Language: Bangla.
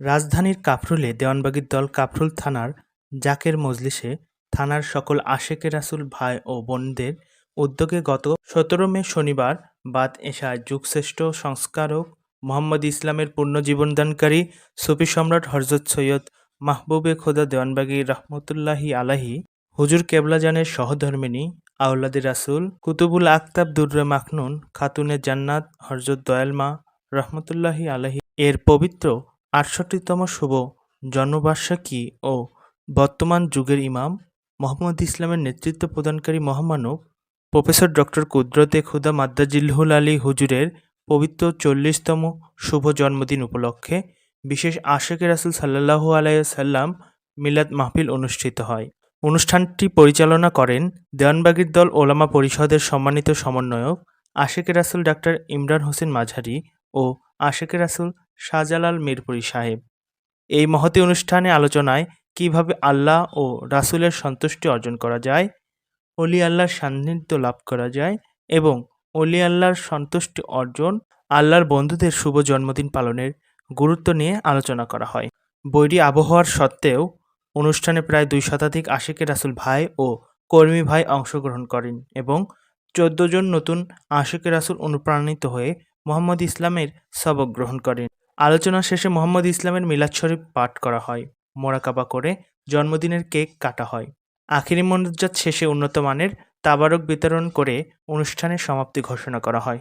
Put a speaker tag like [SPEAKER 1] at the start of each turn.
[SPEAKER 1] রাজধানীর কাফরুলে দেওয়ানবাগীর দল কাফরুল থানার জাকের মজলিসে থানার সকল আশেকে রাসুল ভাই ও বোনদের উদ্যোগে গত সতেরো মে শনিবার বাদ এশায় যুগশ্রেষ্ঠ সংস্কারক মোহাম্মদ ইসলামের পূর্ণ জীবনদানকারী সুফি সম্রাট হরজত সৈয়দ মাহবুবে খোদা দেওয়ানবাগী রহমতুল্লাহি আলাহি হুজুর কেবলাজানের সহধর্মিনী আউলাদি রাসুল কুতুবুল আক্তাব দুর্রে মাখনুন, খাতুনে জান্নাত হরজত দয়াল মা রহমতুল্লাহি আলাহি এর পবিত্র আটষট্টিতম শুভ জন্মবার্ষিকী ও বর্তমান যুগের ইমাম মোহাম্মদ ইসলামের নেতৃত্ব প্রদানকারী মহামানব প্রফেসর ডক্টর কুদরতে খুদা মাদ্দাজিল্হুল আলী হুজুরের পবিত্র চল্লিশতম শুভ জন্মদিন উপলক্ষে বিশেষ আশেকে রাসুল সাল্লাহু আলাইসাল্লাম মিলাদ মাহফিল অনুষ্ঠিত হয়। অনুষ্ঠানটি পরিচালনা করেন দেওয়ানবাগীর দল ওলামা পরিষদের সম্মানিত সমন্বয়ক আশেকে রাসুল ডাক্তার ইমরান হোসেন মাঝারি ও আশেকে রাসুল শাহজালাল মিরপুরি সাহেব। এই মহতী অনুষ্ঠানে আলোচনায় কীভাবে আল্লাহ ও রাসুলের সন্তুষ্টি অর্জন করা যায়, অলি আল্লাহর সান্নিধ্য লাভ করা যায় এবং অলি আল্লাহর সন্তুষ্টি অর্জন আল্লাহর বন্ধুদের শুভ জন্মদিন পালনের গুরুত্ব নিয়ে আলোচনা করা হয়। বৈরী আবহাওয়ার সত্ত্বেও অনুষ্ঠানে প্রায় দুই শতাধিক আশিকে রাসুল ভাই ও কর্মী ভাই অংশগ্রহণ করেন এবং চোদ্দ জন নতুন আশিকে রাসুল অনুপ্রাণিত হয়ে মোহাম্মদ ইসলামের সবক গ্রহণ করেন। আলোচনা শেষে মোহাম্মদ ইসলামের মিলাদ শরীফ পাঠ করা হয়। মোরাকাবা করে জন্মদিনের কেক কাটা হয়। আখিরি মনোজাত শেষে উন্নত মানের তাবারক বিতরণ করে অনুষ্ঠানের সমাপ্তি ঘোষণা করা হয়।